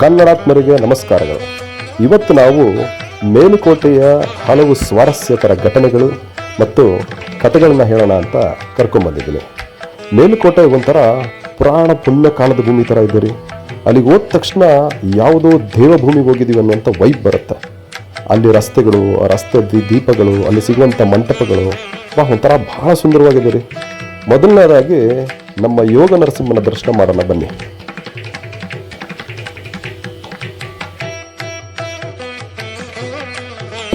ಕನ್ನಡಾತ್ಮರಿಗೆ ನಮಸ್ಕಾರಗಳು. ಇವತ್ತು ನಾವು ಮೇಲುಕೋಟೆಯ ಹಲವು ಸ್ವಾರಸ್ಯಕರ ಘಟನೆಗಳು ಮತ್ತು ಕಥೆಗಳನ್ನು ಹೇಳೋಣ ಅಂತ ಕರ್ಕೊಂಬಂದಿದ್ದೀನಿ. ಮೇಲುಕೋಟೆ ಒಂಥರ ಪುರಾಣ ಪುಣ್ಯ ಕಾಲದ ಭೂಮಿ ಥರ ಇದೆ ಅಲ್ಲಿಗೆ ಹೋದ ತಕ್ಷಣ ಯಾವುದೋ ದೇವಭೂಮಿಗೆ ಹೋಗಿದ್ದೀವಿ ಅನ್ನುವಂಥ ವೈಬ್ ಬರುತ್ತೆ. ಅಲ್ಲಿ ರಸ್ತೆಗಳು, ರಸ್ತೆ ದೀಪಗಳು, ಅಲ್ಲಿ ಸಿಗುವಂಥ ಮಂಟಪಗಳು ಒಂಥರ ಬಹಳ ಸುಂದರವಾಗಿದೆ ರೀ. ಮೊದಲನೇದಾಗಿ ನಮ್ಮ ಯೋಗ ನರಸಿಂಹನ ದರ್ಶನ ಮಾಡೋಣ ಬನ್ನಿ.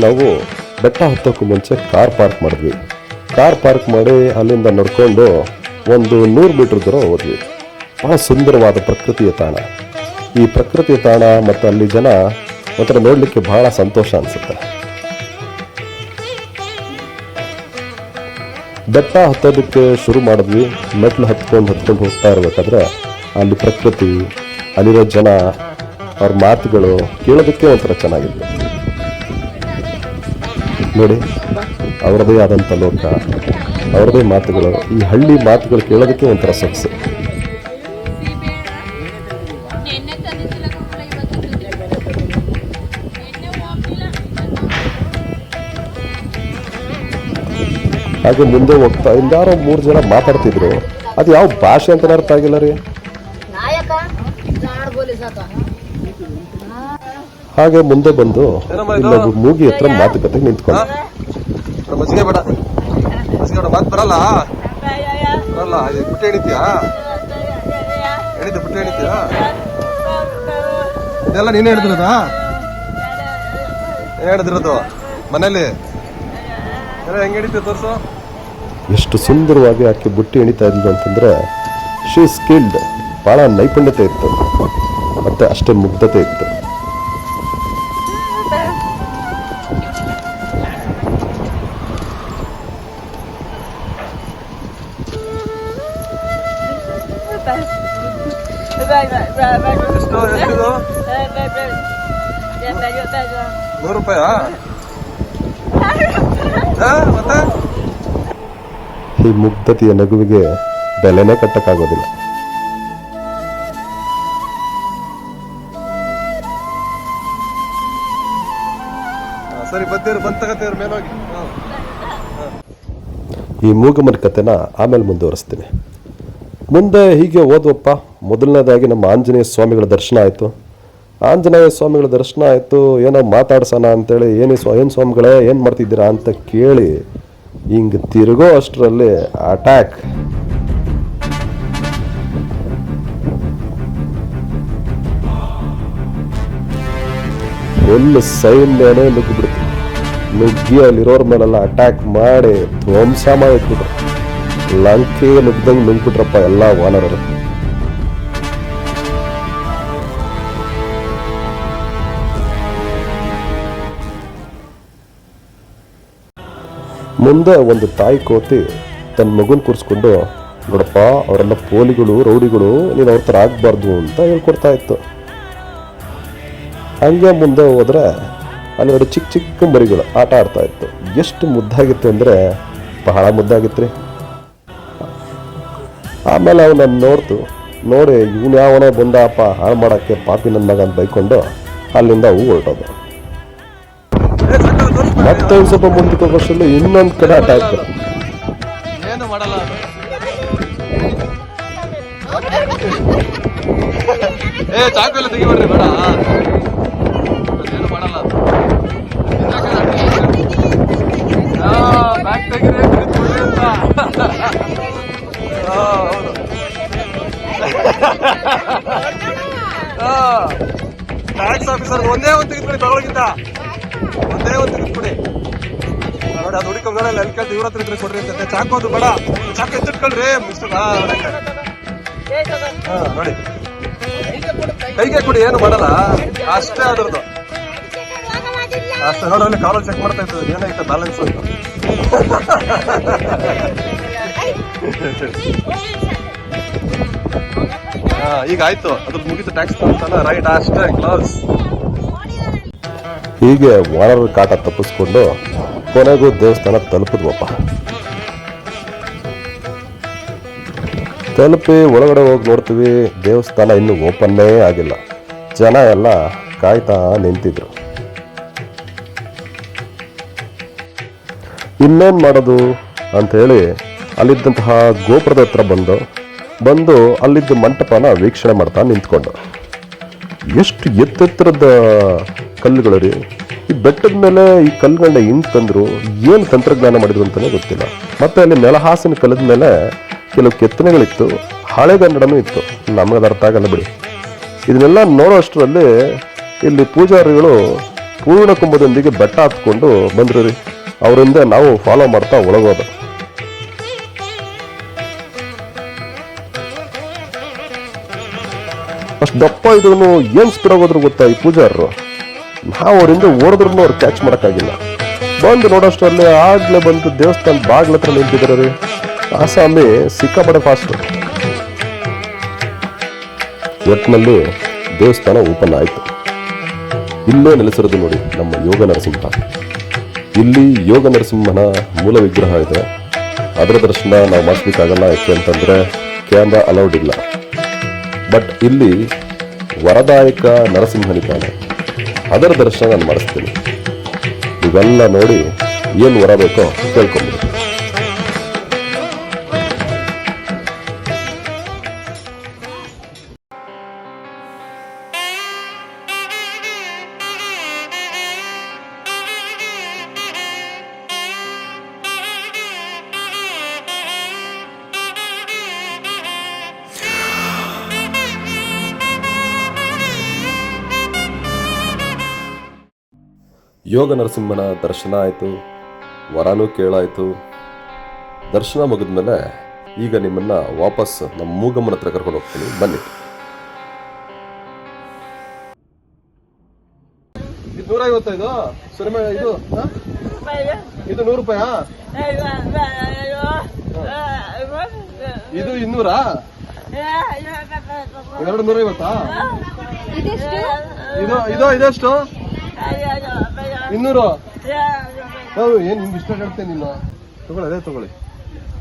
ನಾವು ಬೆಟ್ಟ ಹತ್ತೋಕ್ಕೂ ಮುಂಚೆ ಕಾರ್ ಪಾರ್ಕ್ ಮಾಡಿದ್ವಿ. ಕಾರ್ ಪಾರ್ಕ್ ಮಾಡಿ ಅಲ್ಲಿಂದ ನಡ್ಕೊಂಡು ಒಂದು ನೂರು ಮೀಟರ್ ದೂರ ಹೋದ್ವಿ. ಬಹಳ ಸುಂದರವಾದ ಪ್ರಕೃತಿಯ ತಾಣ. ಈ ಪ್ರಕೃತಿಯ ತಾಣ ಮತ್ತು ಅಲ್ಲಿ ಜನ ಒಂಥರ ನೋಡಲಿಕ್ಕೆ ಬಹಳ ಸಂತೋಷ ಅನಿಸುತ್ತೆ. ಬೆಟ್ಟ ಹತ್ತೋದಕ್ಕೆ ಶುರು ಮಾಡಿದ್ವಿ. ಮೆಟ್ಲು ಹತ್ಕೊಂಡು ಹತ್ಕೊಂಡು ಹೋಗ್ತಾ ಇರಬೇಕಾದ್ರೆ ಅಲ್ಲಿ ಪ್ರಕೃತಿ, ಅಲ್ಲಿರೋ ಜನ, ಅವ್ರ ಮಾತುಗಳು ಕೇಳೋದಕ್ಕೆ ಒಂಥರ ಚೆನ್ನಾಗಿತ್ತು ನೋಡಿ, ಅವರದೇ ಆದಂಥ ಲೋಕ, ಅವರದೇ ಮಾತುಗಳು, ಈ ಹಳ್ಳಿ ಮಾತುಗಳು ಕೇಳೋದಕ್ಕೆ ಒಂಥರ ಸೊಗಸು. ಹಾಗೆ ಮುಂದೆ ಹೋಗ್ತಾ ಇಲ್ಲಾರೋ ಮೂರು ಜನ ಮಾತಾಡ್ತಿದ್ರು, ಅದು ಯಾವ ಭಾಷೆ ಅಂತ ಅರ್ಥ ಆಗಿಲ್ಲ ರೀ? ಹಾಗೆ ಮುಂದೆ ಬಂದು ಇಲ್ಲೊಬ್ಬ ಮೂಗಿ ಹತ್ರ ಮಾತುಕತೆ ನಿಂತ್ಕೊಂಡು. ಮಜ್ಜಿಗೆ ಬೇಡ. ಮಜ್ಜಿಗೆ ಬೇಡ. ಮಾತು ಬರಲ್ಲ? ಬರಲ್ಲ. ಬುಟ್ಟಿ ಎಣಿತೀಯಾ? ಎಣಿತ ಬುಟ್ಟಿ ಎಣಿತೀಯಾ? ಇದೆಲ್ಲ ನೀನೇ ಹಿಡಿದಿರೋದ ಏನ್ ಹಿಡಿದಿರೋದು ಮನೇಲಿ ಹೆಂಗ್ ಹಿಡಿತೀಯ ತೋರ್ಸು? ಎಷ್ಟು ಸುಂದರವಾಗಿ ಆಕೆ ಬುಟ್ಟಿ ಎಣಿತಾ ಇದ್ಲು ಅಂತಂದ್ರೆ ಶಿ ಸ್ಕಿಲ್ಡ್ ಬಹಳ ನೈಪುಣ್ಯತೆ ಇತ್ತು. ಮತ್ತೆ ಅಷ್ಟೇ ಮುಗ್ಧತೆ ಇತ್ತು. ಎಷ್ಟು ಎಷ್ಟಿದು ನೂರು ರೂಪಾಯಾ? ಹಾ, ಮತ್ತೆ? ಈ ಮುಗ್ಧತೆಯ ನಗುವಿಗೆ ಬೆಲೆನೇ ಕಟ್ಟಕ್ಕಾಗೋದಿಲ್ಲ. ಸರಿ ಬದ್ದೀರು ಬಂದ್ ಮೇಲೋಗಿ. ಈ ಮೂಗಮನ ಕಥೆನ ಆಮೇಲೆ ಮುಂದುವರಿಸ್ತೀನಿ. ಮುಂದೆ ಹೀಗೆ ಓದುವಪ್ಪ. ಮೊದಲನೇದಾಗಿ ನಮ್ಮ ಆಂಜನೇಯ ಸ್ವಾಮಿಗಳ ದರ್ಶನ ಆಯಿತು. ಆಂಜನೇಯ ಸ್ವಾಮಿಗಳ ದರ್ಶನ ಆಯಿತು. ಏನೋ ಮಾತಾಡ್ಸೋಣ ಅಂತೇಳಿ, ಏನು ಸ್ವ, ಏನು ಸ್ವಾಮಿಗಳೇ, ಏನು ಮಾಡ್ತಿದ್ದೀರಾ ಅಂತ ಕೇಳಿ, ಹಿಂಗೆ ತಿರುಗೋ ಅಷ್ಟರಲ್ಲಿ ಅಟ್ಯಾಕ್ ಫುಲ್ ಸೈನ್ಯನೇ ನುಗ್ಗಿಬಿಡ್ತು. ನುಗ್ಗಿ ಅಲ್ಲಿರೋರ ಮೇಲೆಲ್ಲ ಅಟ್ಯಾಕ್ ಮಾಡಿ ಧ್ವಂಸ ಮಾಡಿಟ್ಬಿಟ್ರು. ಲಂಕೆ ನುಗ್ದಂಗೆ ನುಗ್ಬಿಟ್ರಪ್ಪ ಎಲ್ಲ ವಾನರರು. ಮುಂದೆ ಒಂದು ತಾಯಿ ಕೋತಿ ತನ್ನ ಮಗುನ ಕೂರಿಸ್ಕೊಂಡು, ನೋಡಪ್ಪ, ಅವರೆಲ್ಲ ಪೋಲಿಗಳು, ರೌಡಿಗಳು, ನೀನು ಅವ್ರ ಥರ ಆಗಬಾರ್ದು ಅಂತ ಹೇಳ್ಕೊಡ್ತಾ ಇತ್ತು. ಹಂಗೆ ಮುಂದೆ ಹೋದ್ರೆ ಅಲ್ಲಿ ಎರಡು ಚಿಕ್ಕ ಚಿಕ್ಕ ಮರಿಗಳು ಆಟ ಆಡ್ತಾ ಇತ್ತು. ಎಷ್ಟು ಮುದ್ದಾಗಿತ್ತು ಅಂದರೆ ಬಹಳ ಮುದ್ದಾಗಿತ್ತು ರೀ ಆಮೇಲೆ ಅವನ್ನ ನೋಡ್ತು. ನೋಡಿ, ಇವನು ಯಾವನೋ ಬಂದಪ್ಪ ಹಾಳು ಮಾಡೋಕ್ಕೆ ಪಾಪಿ ನನ್ನ ಮಗ ಅಂತ ಬೈಕೊಂಡು ಅಲ್ಲಿಂದ ಹೂ ಹೊರಟೋದು. ಮತ್ತೆ ಒಂದು ಸ್ವಲ್ಪ ಮುಂದಕ್ಕೆ ಹೋಗೋಷ್ಟರಲ್ಲಿ ಇನ್ನೊಂದು ಕಡೆ ಅಟ್ಯಾಕ್ ಏ, ಚಾಕು ಎಲ್ಲ ತೆಗಿಬೇಡ್ರಿ, ಬೇಡ. ಹುಡುಕೊಂಡ್ ಎಲ್ಲಿ ಕೇಳ್ತೀವಿ ಇವ್ರ ಹತ್ರ ಇದ್ರೆ ಕೊಡ್ರಿ ಅಂತ ಚಾಕು ಅದು ಬೇಡ. ಚಾಕ ಎತ್ತಿಟ್ಕೊಳ್ರಿ. ಹಾ, ನೋಡಿ. ಕೈಗೆ ಕೊಡಿ, ಏನು ಮಾಡಲ್ಲ. ಅಷ್ಟೇ ಅದ್ರದ್ದು. ಅಷ್ಟೇ, ನೋಡಿ, ಅಲ್ಲಿ ಕಾಲಲ್ಲಿ ಚೆಕ್ ಮಾಡ್ತಾ ಇರ್ತದೆ ಏನಾಯ್ತು ಬ್ಯಾಲೆನ್ಸ್ ಅಂತ. ಈಗ ಆಯ್ತು. ಅದ್ರ ಮುಗಿದು ಟ್ಯಾಕ್ಸ್ ಅಂತಲ್ಲ ರೈಟ್ ಅಷ್ಟೇ ಕ್ಲಾಸ್ ಹೀಗೆ ವಾರರ್ ಕಾಟ ತಪ್ಪಿಸ್ಕೊಂಡು ಕೊನೆಗೂ ದೇವಸ್ಥಾನ ತಲುಪಿದ್ವಪ್ಪ. ತಲುಪಿ ಒಳಗಡೆ ಹೋಗಿ ನೋಡ್ತೀವಿ, ದೇವಸ್ಥಾನ ಇನ್ನೂ ಓಪನ್ನೇ ಆಗಿಲ್ಲ. ಜನ ಎಲ್ಲ ಕಾಯ್ತಾ ನಿಂತಿದ್ರು. ಇನ್ನೇನು ಮಾಡೋದು ಅಂಥೇಳಿ ಅಲ್ಲಿದ್ದಂತಹ ಗೋಪುರದ ಹತ್ರ ಬಂದು ಬಂದು ಅಲ್ಲಿದ್ದ ಮಂಟಪನ ವೀಕ್ಷಣೆ ಮಾಡ್ತಾ ನಿಂತ್ಕೊಂಡು ಎಷ್ಟು ಎತ್ತೆತ್ತರದ ಕಲ್ಲುಗಳು ರೀ. ಈ ಬೆಟ್ಟದ ಮೇಲೆ ಈ ಕಲ್ಲುಗಳನ್ನ ಹಿಂಗೆ ತಂದ್ರು ಏನು ತಂತ್ರಜ್ಞಾನ ಮಾಡಿದ್ರು ಅಂತಲೇ ಗೊತ್ತಿಲ್ಲ. ಮತ್ತೆ ಅಲ್ಲಿ ನೆಲಹಾಸಿನ ಕಲದ ಮೇಲೆ ಕೆಲವು ಕೆತ್ತನೆಗಳಿತ್ತು ಹಳೆಗನ್ನಡನೂ ಇತ್ತು. ನಮಗೆ ಅರ್ಥ ಆಗಲ್ಲ ಬಿಡಿ. ಇದನ್ನೆಲ್ಲ ನೋಡೋ ಅಷ್ಟರಲ್ಲಿ ಇಲ್ಲಿ ಪೂಜಾರಿಗಳು ಪೂರ್ಣ ಕುಂಭದೊಂದಿಗೆ ಬೆಟ್ಟ ಹತ್ಕೊಂಡು ಬಂದ್ರು ರೀ. ಅವರಿಂದ ನಾವು ಫಾಲೋ ಮಾಡ್ತಾ ಒಳಗೋದು. ಅಷ್ಟು ದಪ್ಪ ಇದ್ರು ಏನು ಸ್ಪೀಡ್ ಹೋದ್ರು ಗೊತ್ತಾ ಈ ಪೂಜಾರರು? ನಾವು ಅವರಿಂದ ಓಡಿದ್ರು ಅವ್ರು ಕ್ಯಾಚ್ ಮಾಡೋಕ್ಕಾಗಿಲ್ಲ. ಬಂದು ನೋಡೋಷ್ಟರಲ್ಲಿ ಆಗಲೇ ಬಂದು ದೇವಸ್ಥಾನ ಬಾಗ್ಲ ಹತ್ರ ನಿಂತಿದ್ದಾರೆ. ರೀ ಆ ಸ್ವಾಮಿ ಸಿಕ್ಕಾಪಡೆ ಫಾಸ್ಟ್ ಒಟ್ಟಿನಲ್ಲಿ ದೇವಸ್ಥಾನ ಓಪನ್ ಆಯಿತು. ಇಲ್ಲೇ ನೆಲೆಸಿರೋದು ನೋಡಿ ನಮ್ಮ ಯೋಗ ನರಸಿಂಹ. ಇಲ್ಲಿ ಯೋಗ ನರಸಿಂಹನ ಮೂಲ ವಿಗ್ರಹ ಇದೆ. ಅದರ ದರ್ಶನ ನಾವು ಮಾಡಿಸ್ಲಿಕ್ಕಾಗಲ್ಲ, ಯಾಕೆ ಅಂತಂದರೆ ಕ್ಯಾಮ್ರಾ ಅಲೌಡ್ ಇಲ್ಲ. ಬಟ್ ಇಲ್ಲಿ ವರದಾಯಕ ನರಸಿಂಹನಿದ್ದಾನೆ. ಅದರ ದರ್ಶನ ನಾನು ಮಾಡಿಸ್ತೀನಿ. ಇವೆಲ್ಲ ನೋಡಿ ಏನು ವರ ಬೇಕೋ ಕೇಳ್ಕೊಂಬಿಡಿ. ಯೋಗ ನರಸಿಂಹನ ದರ್ಶನ ಆಯಿತು ವರನೂ ಕೇಳಾಯಿತು. ದರ್ಶನ ಮುಗಿದ್ಮೇಲೆ ಈಗ ನಿಮ್ಮನ್ನು ವಾಪಸ್ ನಮ್ಮ ಮೂಗಮ್ಮನ ಹತ್ರ ಕರ್ಕೊಂಡು ಹೋಗ್ತೀನಿ. ಬನ್ನಿ. ಇದು ನೂರ ಐವತ್ತೈದು ಇದು? ಹಾ? ಇದು ನೂರು ರೂಪಾಯಾ? ಇದು ಇನ್ನೂರಾ? ಎರಡು ನೂರ ಐವತ್ತಾ? ಇದು ಇದು ಇದೆಷ್ಟು? ಇನ್ನೂರು? ಹೌದು ಏನ್ ನಿಮ್ಗೆ ಇಷ್ಟ ಹೇಳ್ತೇನೆ ನೀನು? ತಗೊಳ್ಳಿ ಅದೇ ತಗೊಳ್ಳಿ.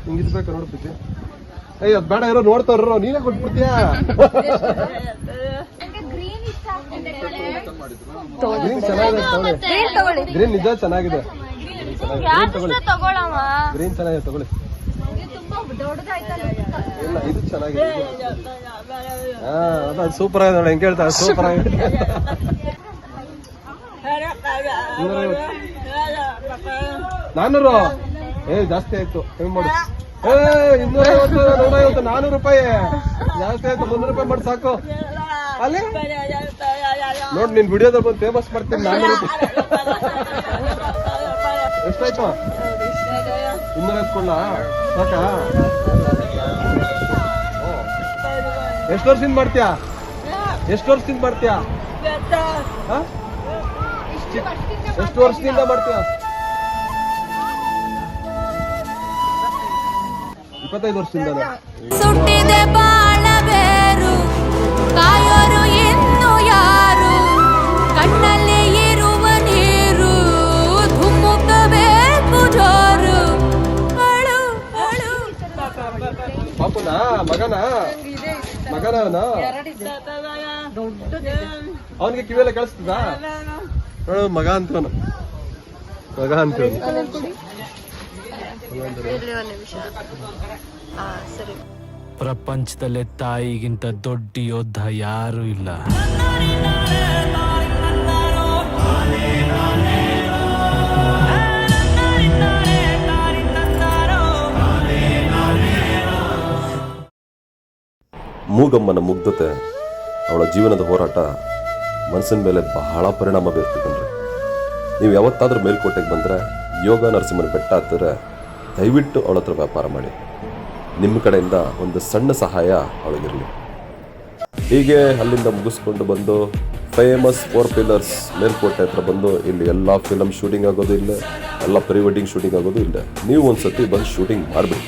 ನಿಂಗೆ ಇದು ಬೇಕಾ ನೋಡ್ಬಿಟ್ಟು. ಏಯ್ ಅದ್ ಬೇಡ ಇರೋ ನೋಡ್ತಾರ ನೀನೇ ಕೊಟ್ಬಿಡ್ತೀಯ? ಗ್ರೀನ್ ಚೆನ್ನಾಗಿದೆ ತಗೊಳ್ಳಿ. ಗ್ರೀನ್ ನಿಜ ಚೆನ್ನಾಗಿದೆ. ಗ್ರೀನ್ ಚೆನ್ನಾಗಿದೆ ತಗೊಳ್ಳಿ. ಇಲ್ಲ ಇದು ಚೆನ್ನಾಗಿದೆ. ಹಾ ಅದ ಸೂಪರ್ ಆಗಿದೆ ನೋಡಿ ಹೆಂಗ್ ಹೇಳ್ತಾ ಸೂಪರ್ ಆಗಿದೆ. ನಾನೂರು. ಏ, ಜಾಸ್ತಿ ಆಯ್ತು. ಕಮ್ಮಿ ಮಾಡು. ಏ ನೂರ ಐವತ್ತು ನಾನೂರು ರೂಪಾಯಿ ಜಾಸ್ತಿ ಆಯ್ತು ಮುನ್ನೂರು ರೂಪಾಯಿ ಮಾಡಿ, ಸಾಕು. ಅಲ್ಲಿ? ನೋಡಿ, ನಿನ್ ವಿಡಿಯೋದಲ್ಲಿ ಬಂದು ಫೇಮಸ್ ಮಾಡ್ತೀನಿ ನಾನೂರು ರೂಪಾಯಿ ಎಷ್ಟಾಯ್ತು? ಇನ್ನೂರ ಎತ್ಕೊಳ್ಳ ಸಾಕಾ? ಎಷ್ಟು ವರ್ಷದಿಂದ ಮಾಡ್ತೀಯಾ? ಎಷ್ಟು ವರ್ಷದಿಂದ ಮಾಡ್ತೀಯಾ? ಎಷ್ಟು ವರ್ಷದಿಂದ ಮಾಡ್ತೀಯಾ ಇಪ್ಪತ್ತೈದು ವರ್ಷದಿಂದ ಸುಟ್ಟಿದೆ ಬಾಳ ಬೇರು ಕಾಯೋರು ಇನ್ನು ಯಾರು? ಕಣ್ಣಲ್ಲಿ ಇರುವ ನೀರು ಧುಮ್ಮುಕಬೇಕು ಜೋರು. ಅಳು ಅಳು. ಪಾಪುನ ಮಗನ? ಮಗನ ಅವನು ಅವನಿಗೆ ಕಿವಿಯೆಲ್ಲ ಕೇಳಿಸ್ತದ ನೋಡು ಮಗ ಅಂತವನು ಮಗ ಅಂತವನು ಪ್ರಪಂಚದಲ್ಲೇ ತಾಯಿಗಿಂತ ದೊಡ್ಡ ಯೋಧ ಯಾರು ಇಲ್ಲ. ಮೂಗಮ್ಮನ ಮುಗ್ಧತೆ ಅವಳ ಜೀವನದ ಹೋರಾಟ ಮನಸ್ಸಿನ ಮೇಲೆ ಬಹಳ ಪರಿಣಾಮ ಬೀರ್ತದೆ ನೀವು ಯಾವತ್ತಾದರೂ ಮೇಲ್ಕೋಟೆಗೆ ಬಂದರೆ, ಯೋಗ ನರಸಿಂಹನ ಬೆಟ್ಟ ಹತ್ತಿದ್ರೆ, ದಯವಿಟ್ಟು ಅವಳ ಹತ್ರ ವ್ಯಾಪಾರ ಮಾಡಿ. ನಿಮ್ಮ ಕಡೆಯಿಂದ ಒಂದು ಸಣ್ಣ ಸಹಾಯ ಅವಳಿಗಿರಲಿ. ಹೀಗೆ ಅಲ್ಲಿಂದ ಮುಗಿಸ್ಕೊಂಡು ಬಂದು ಫೇಮಸ್ ಫೋರ್ ಪಿಲ್ಲರ್ಸ್ ಮೇಲ್ಕೋಟೆ ಹತ್ರ ಬಂದು ಇಲ್ಲಿ ಎಲ್ಲ ಫಿಲಮ್ ಶೂಟಿಂಗ್ ಆಗೋದು ಇಲ್ಲೇ, ಎಲ್ಲ ಪ್ರೀ ವೆಡ್ಡಿಂಗ್ ಶೂಟಿಂಗ್ ಆಗೋದು ಇಲ್ಲೇ. ನೀವು ಒಂದ್ಸತಿ ಬಂದು ಶೂಟಿಂಗ್ ಮಾಡಿಬಿಡಿ.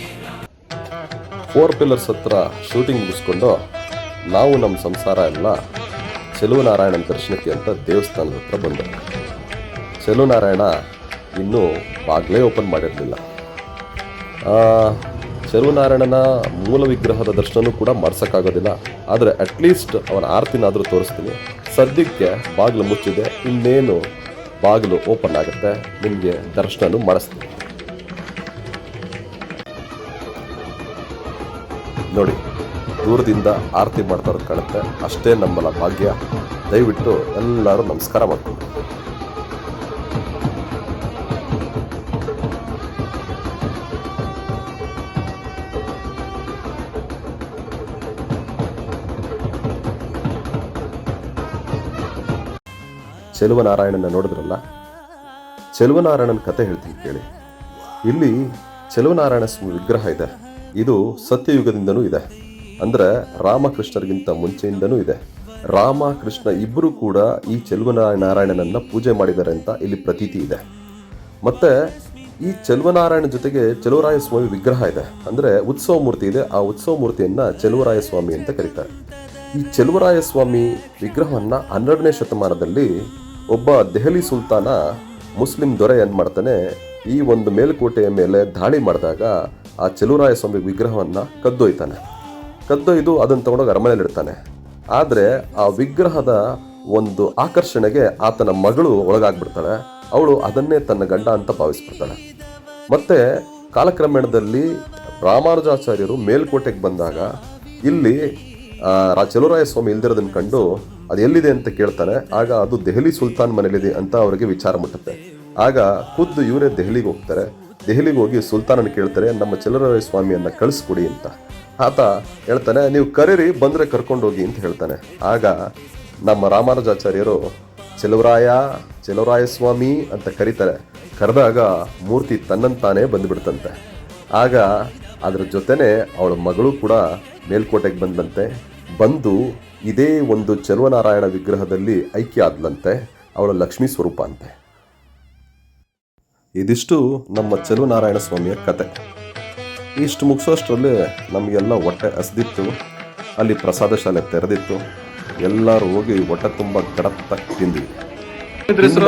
ಫೋರ್ ಪಿಲ್ಲರ್ಸ್ ಹತ್ರ ಶೂಟಿಂಗ್ ಮುಗಿಸ್ಕೊಂಡು ನಾವು ನಮ್ಮ ಸಂಸಾರ ಎಲ್ಲ ಚೆಲುವನಾರಾಯಣನ ದರ್ಶನಕ್ಕೆ ಅಂತ ದೇವಸ್ಥಾನದ ಹತ್ರ ಬಂದೆ. ಚೆಲುವನಾರಾಯಣ ಇನ್ನೂ ಬಾಗಿಲೇ ಓಪನ್ ಮಾಡಿರಲಿಲ್ಲ. ಚೆಲುವನಾರಾಯಣನ ಮೂಲ ವಿಗ್ರಹದ ದರ್ಶನವೂ ಕೂಡ ಮಾಡಿಸೋಕ್ಕಾಗೋದಿಲ್ಲ. ಆದರೆ ಅಟ್ಲೀಸ್ಟ್ ಅವನ ಆರತಿನಾದರೂ ತೋರಿಸ್ತೀನಿ. ಸದ್ಯಕ್ಕೆ ಬಾಗಿಲು ಮುಚ್ಚಿದೆ, ಇನ್ನೇನು ಬಾಗಿಲು ಓಪನ್ ಆಗುತ್ತೆ, ನಿಮಗೆ ದರ್ಶನವೂ ಮಾಡಿಸ್ತೀನಿ. ನೋಡಿ. ದೂರದಿಂದ ಆರತಿ ಮಾಡ್ತಾರ ಕಾಣುತ್ತೆ ಅಷ್ಟೇ ನಮ್ಮಲ್ಲ ಭಾಗ್ಯ. ದಯವಿಟ್ಟು ಎಲ್ಲರೂ ನಮಸ್ಕಾರ ಮಾಡ್ಕೊಂಡು ಚೆಲುವನಾರಾಯಣನ ನೋಡಿದ್ರಲ್ಲ? ಚೆಲುವನಾರಾಯಣನ ಕತೆ ಹೇಳ್ತೀನಿ ಕೇಳಿ. ಇಲ್ಲಿ ಚೆಲುವನಾರಾಯಣ ಸ್ವಾಮಿ ವಿಗ್ರಹ ಇದೆ. ಇದು ಸತ್ಯಯುಗದಿಂದನೂ ಇದೆ. ಅಂದ್ರೆ ರಾಮಕೃಷ್ಣರಿಗಿಂತ ಮುಂಚೆಯಿಂದನೂ ಇದೆ. ರಾಮ ಕೃಷ್ಣ ಇಬ್ಬರು ಕೂಡ ಈ ಚೆಲುವನಾರಾಯಣನನ್ನ ಪೂಜೆ ಮಾಡಿದ್ದಾರೆ ಅಂತ ಇಲ್ಲಿ ಪ್ರತೀತಿ ಇದೆ. ಮತ್ತೆ ಈ ಚೆಲುವನಾರಾಯಣ ಜೊತೆಗೆ ಚೆಲುವರಾಯ ಸ್ವಾಮಿ ವಿಗ್ರಹ ಇದೆ. ಅಂದ್ರೆ ಉತ್ಸವ ಮೂರ್ತಿ ಇದೆ. ಆ ಉತ್ಸವ ಮೂರ್ತಿಯನ್ನ ಚೆಲುವರಾಯ ಸ್ವಾಮಿ ಅಂತ ಕರೀತಾರೆ. ಈ ಚೆಲುವರಾಯ ಸ್ವಾಮಿ ವಿಗ್ರಹವನ್ನ ಹನ್ನೆರಡನೇ ಶತಮಾನದಲ್ಲಿ ಒಬ್ಬ ದೆಹಲಿ ಸುಲ್ತಾನ ಮುಸ್ಲಿಂ ದೊರೆ ಏನ್ ಮಾಡ್ತಾನೆ, ಈ ಒಂದು ಮೇಲುಕೋಟೆಯ ಮೇಲೆ ದಾಳಿ ಮಾಡಿದಾಗ ಆ ಚೆಲುವರಾಯ ಸ್ವಾಮಿ ವಿಗ್ರಹವನ್ನ ಕದ್ದೊಯ್ತಾನೆ. ಕದ್ದೊಯ್ದು ಅದನ್ನು ತಗೊಂಡೋಗಿ ಅರಮನೆಯಲ್ಲಿ ಇಡ್ತಾನೆ ಆದರೆ ಆ ವಿಗ್ರಹದ ಒಂದು ಆಕರ್ಷಣೆಗೆ ಆತನ ಮಗಳು ಒಳಗಾಗ್ಬಿಡ್ತಾಳೆ. ಅವಳು ಅದನ್ನೇ ತನ್ನ ಗಂಡ ಅಂತ ಭಾವಿಸ್ಬಿಡ್ತಾಳೆ. ಮತ್ತೆ ಕಾಲಕ್ರಮೇಣದಲ್ಲಿ ರಾಮಾನುಜಾಚಾರ್ಯರು ಮೇಲ್ಕೋಟೆಗೆ ಬಂದಾಗ ಇಲ್ಲಿ ಚಲುರಾಯ ಸ್ವಾಮಿ ಇಲ್ದಿರೋದನ್ನು ಕಂಡು ಅದು ಎಲ್ಲಿದೆ ಅಂತ ಕೇಳ್ತಾನೆ. ಆಗ ಅದು ದೆಹಲಿ ಸುಲ್ತಾನ್ ಮನೇಲಿದೆ ಅಂತ ಅವರಿಗೆ ವಿಚಾರ ಮುಟ್ಟುತ್ತೆ. ಆಗ ಖುದ್ದು ಇವರೇ ದೆಹಲಿಗೆ ಹೋಗ್ತಾರೆ. ದೆಹಲಿಗೆ ಹೋಗಿ ಸುಲ್ತಾನನ ಕೇಳ್ತಾರೆ, ನಮ್ಮ ಚಲರಾಯ ಸ್ವಾಮಿಯನ್ನು ಕಳಿಸ್ಕೊಡಿ ಅಂತ. ಆತ ಹೇಳ್ತಾನೆ, ನೀವು ಕರೀರಿ, ಬಂದರೆ ಕರ್ಕೊಂಡು ಹೋಗಿ ಅಂತ ಹೇಳ್ತಾನೆ. ಆಗ ನಮ್ಮ ರಾಮಾನುಜಾಚಾರ್ಯರು ಚೆಲುವರಾಯ ಚೆಲುವರಾಯ ಸ್ವಾಮಿ ಅಂತ ಕರೀತಾರೆ. ಕರೆದಾಗ ಮೂರ್ತಿ ತನ್ನಂತಾನೇ ಬಂದುಬಿಡ್ತಂತೆ. ಆಗ ಅದರ ಜೊತೆನೆ ಅವಳ ಮಗಳು ಕೂಡ ಮೇಲ್ಕೋಟೆಗೆ ಬಂದಂತೆ ಬಂದು ಇದೇ ಒಂದು ಚೆಲುವನಾರಾಯಣ ವಿಗ್ರಹದಲ್ಲಿ ಐಕ್ಯ ಆದ್ಲಂತೆ, ಅವಳ ಲಕ್ಷ್ಮೀ ಸ್ವರೂಪ ಅಂತೆ. ಇದಿಷ್ಟು ನಮ್ಮ ಚೆಲುವನಾರಾಯಣ ಸ್ವಾಮಿಯ ಕತೆ. ಇಷ್ಟು ಮುಗಿಸೋಷ್ಟರಲ್ಲಿ ನಮಗೆಲ್ಲ ಹೊಟ್ಟೆ ಹಸ್ದಿತ್ತು ಅಲ್ಲಿ ಪ್ರಸಾದ ಶಾಲೆ ತೆರೆದಿತ್ತು. ಎಲ್ಲರೂ ಹೋಗಿ ಹೊಟ್ಟೆ ತುಂಬ ಕಡತ್ತ ತಿಂದ್ವಿ.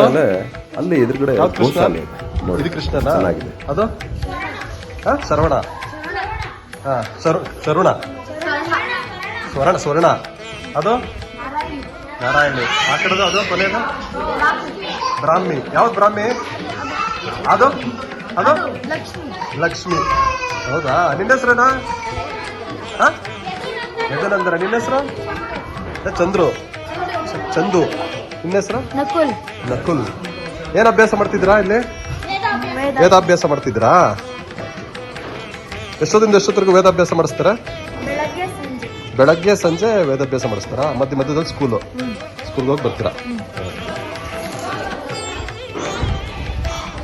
ಆಮೇಲೆ ಅಲ್ಲಿ ಎದುರುಗಡೆ? ಗೋಶಾಲೆ ನೋಡಿ ಚೆನ್ನಾಗಿದೆ. ಅದು? ಸರ್ವಣ. ಸರುಣ. ಸ್ವರ್ಣ ಸ್ವರ್ಣ. ಅದು? ನಾರಾಯಣಿ. ಆ ಕಡೆದು ಅದು ಕೊನೆಯದು ಬ್ರಾಹ್ಮಿ. ಯಾವ್ದು ಬ್ರಾಹ್ಮಿ? ಅದು? ಅದು? ಲಕ್ಷ್ಮಿ. ಹೌದಾ? ನಿನ್ನ ಹೆಸರೇನಾ? ಹಾ? ಯಜನಂದರ ನಿನ್ನ ಹೆಸರು? ಚಂದ್ರು. ಚಂದು. ನಿನ್ನ ಹೆಸರು? ನಕುಲ್. ನಕುಲ್. ಏನ್ ಅಭ್ಯಾಸ ಮಾಡ್ತಿದ್ರಾ ಇಲ್ಲಿ? ವೇದಾಭ್ಯಾಸ. ಮಾಡ್ತಿದ್ರಾ ಎಷ್ಟೊತ್ತಿಂದ ಎಷ್ಟೊತ್ತರೆಗೂ ವೇದಾಭ್ಯಾಸ ಮಾಡಿಸ್ತಾರ? ಬೆಳಗ್ಗೆ ಸಂಜೆ. ವೇದಾಭ್ಯಾಸ ಮಾಡಿಸ್ತಾರಾ? ಮಧ್ಯ ಮಧ್ಯದಲ್ಲಿ ಸ್ಕೂಲು ಸ್ಕೂಲ್ಗೆ ಹೋಗಿ ಬರ್ತೀರಾ?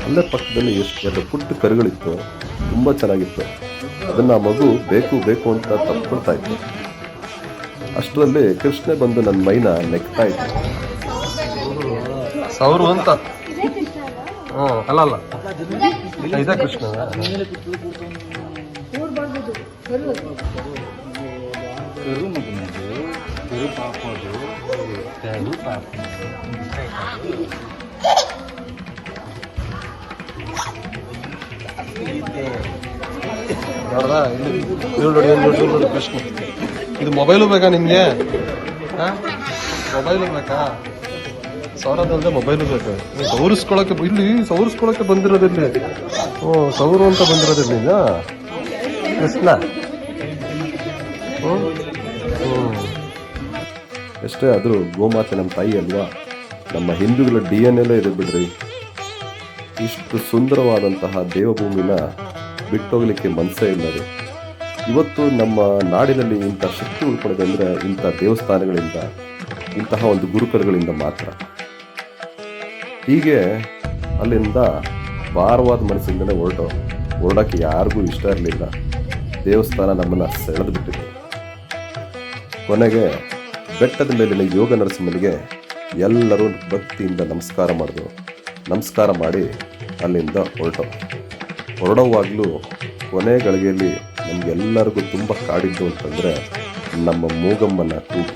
ಅಲ್ಲೇ ಪಕ್ಕದಲ್ಲಿ ಎಷ್ಟು ಎರಡು ಪುಟ್ಟ ಕರುಗಳಿತ್ತು ತುಂಬ ಚೆನ್ನಾಗಿತ್ತು. ಅದನ್ನು ಆ ಮಗು ಬೇಕು ಬೇಕು ಅಂತ ತಪ್ಪಿಕೊಳ್ತಾ ಇತ್ತು. ಅಷ್ಟರಲ್ಲಿ ಕೃಷ್ಣ ಬಂದು ನನ್ನ ಮೈನ ನೆಕ್ತಾ ಇತ್ತು ಸೌರು ಅಂತ? ಅಲ್ಲ ಅಲ್ಲ. ಇದೇ ಕೃಷ್ಣ. ಇಲ್ಲಿ ಕೃಷ್ಣ ಇದು ಮೊಬೈಲು ಬೇಕಾ ನಿಮ್ಗೆ? ಮೊಬೈಲು ಬೇಕಾ? ಸೌರದಲ್ಲದೆ ಮೊಬೈಲು ಬೇಕು. ನೀವು ಸೌರಿಸ್ಕೊಳಕ್ಕೆ ಇಲ್ಲಿ ಸೌರಿಸ್ಕೊಳಕ್ಕೆ ಬಂದಿರೋದಿಲ್ಲಿ ಓ, ಸೌರು ಅಂತ ಬಂದಿರೋದಿಲ್ಲ ಕೃಷ್ಣ? ಹ್ಞೂ ಎಷ್ಟೇ ಆದರೂ ಗೋಮಾತೆ ನಮ್ಮ ತಾಯಿ ಅಲ್ವಾ? ನಮ್ಮ ಹಿಂದೂಗಳ ಡಿ ಎನ್ ಎಲ್ಲ ಇದೆ ಬಿಡ್ರಿ? ಇಷ್ಟು ಸುಂದರವಾದಂತಹ ದೇವಭೂಮಿನ ಬಿಟ್ಟೋಗ್ಲಿಕ್ಕೆ ಮನಸ್ಸೇ ಇಲ್ಲದೆ, ಇವತ್ತು ನಮ್ಮ ನಾಡಿನಲ್ಲಿ ಇಂಥ ಶಕ್ತಿ ಉಳ್ಕೊಳ್ಳೋದು ಅಂದರೆ ಇಂಥ ದೇವಸ್ಥಾನಗಳಿಂದ, ಇಂತಹ ಒಂದು ಗುರುಕುಲಗಳಿಂದ ಮಾತ್ರ. ಹೀಗೆ ಅಲ್ಲಿಂದ ಭಾರವಾದ ಮನಸ್ಸಿಂದಲೇ ಹೊರಟು ಹೊರಡೋಕ್ಕೆ ಯಾರಿಗೂ ಇಷ್ಟ ಇರಲಿಲ್ಲ. ದೇವಸ್ಥಾನ ನಮ್ಮನ್ನು ಸೆಳೆದು ಬಿಟ್ಟಿತ್ತು ಕೊನೆಗೆ ಬೆಟ್ಟದ ಮೇಲಿನ ಯೋಗ ನರಸಿಂಹನಿಗೆ ಎಲ್ಲರೂ ಭಕ್ತಿಯಿಂದ ನಮಸ್ಕಾರ ಮಾಡಿದ್ರು ನಮಸ್ಕಾರ ಮಾಡಿ ಅಲ್ಲಿಂದ ಹೊರಟು ಹೊರಡುವಾಗಲೂ ಕೊನೆ ಗಳಿಗೆಯಲ್ಲಿ ನಮಗೆಲ್ಲರಿಗೂ ತುಂಬ ಕಾಡಿದ್ದು ಅಂತಂದರೆ ನಮ್ಮ ಮೂಗಮ್ಮನ ಕೂಗು.